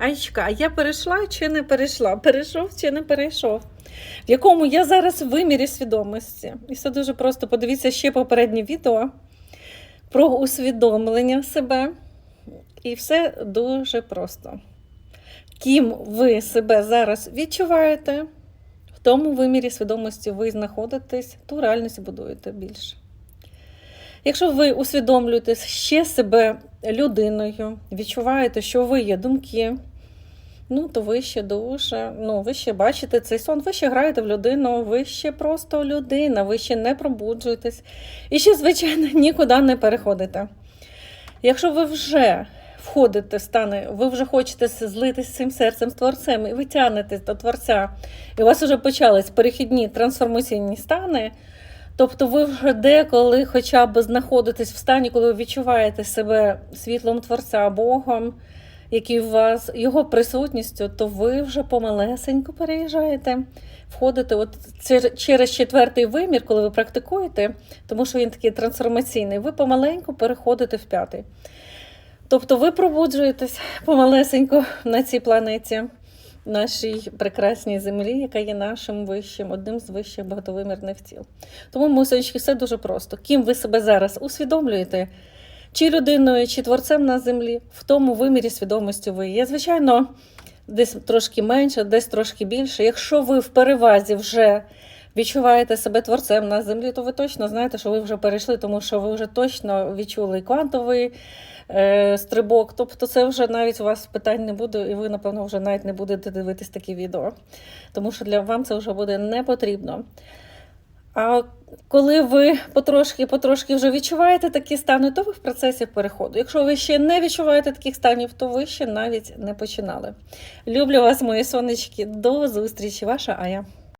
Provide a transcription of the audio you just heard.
Аєчка, а я перейшла чи не перейшла? Перейшов чи не перейшов? В якому я зараз в вимірі свідомості. І все дуже просто. Подивіться ще попереднє відео про усвідомлення себе. І все дуже просто. Ким ви себе зараз відчуваєте, в тому вимірі свідомості ви знаходитесь, ту реальність будуєте більше. Якщо ви усвідомлюєте ще себе людиною, відчуваєте, що ви є думки, ну то ви ще дуже, ну ви ще бачите цей сон, ви ще граєте в людину, ви ще просто людина, ви ще не пробуджуєтесь і ще, звичайно, нікуди не переходите. Якщо ви вже входите в стани, ви вже хочете злитися цим серцем з творцем, і ви тягнетесь до творця, і у вас вже почались перехідні трансформаційні стани. Тобто ви вже деколи хоча б знаходитесь в стані, коли ви відчуваєте себе світлом Творця Богом, який у вас, його присутністю, то ви вже помалесенько переїжджаєте, входите от через четвертий вимір, коли ви практикуєте, тому що він такий трансформаційний, ви помаленьку переходите в п'ятий. Тобто ви пробуджуєтесь помалесенько на цій планеті нашій прекрасній землі, яка є нашим вищим, одним з вищих багатовимірних тіл. Тому, мусочки, все дуже просто. Ким ви себе зараз усвідомлюєте? Чи людиною, чи творцем на землі, в тому вимірі свідомості ви є. Звичайно, десь трошки менше, десь трошки більше. Якщо ви в перевазі вже відчуваєте себе творцем на землі, то ви точно знаєте, що ви вже перейшли, тому що ви вже точно відчули квантовий е, стрибок. Тобто, це вже навіть у вас питань не буде, і ви, напевно, вже навіть не будете дивитись такі відео, тому що для вам це вже буде не потрібно. А коли ви потрошки-потрошки вже відчуваєте такі стани, то ви в процесі переходу. Якщо ви ще не відчуваєте таких станів, то ви ще навіть не починали. Люблю вас, мої сонечки. До зустрічі, ваша Ая.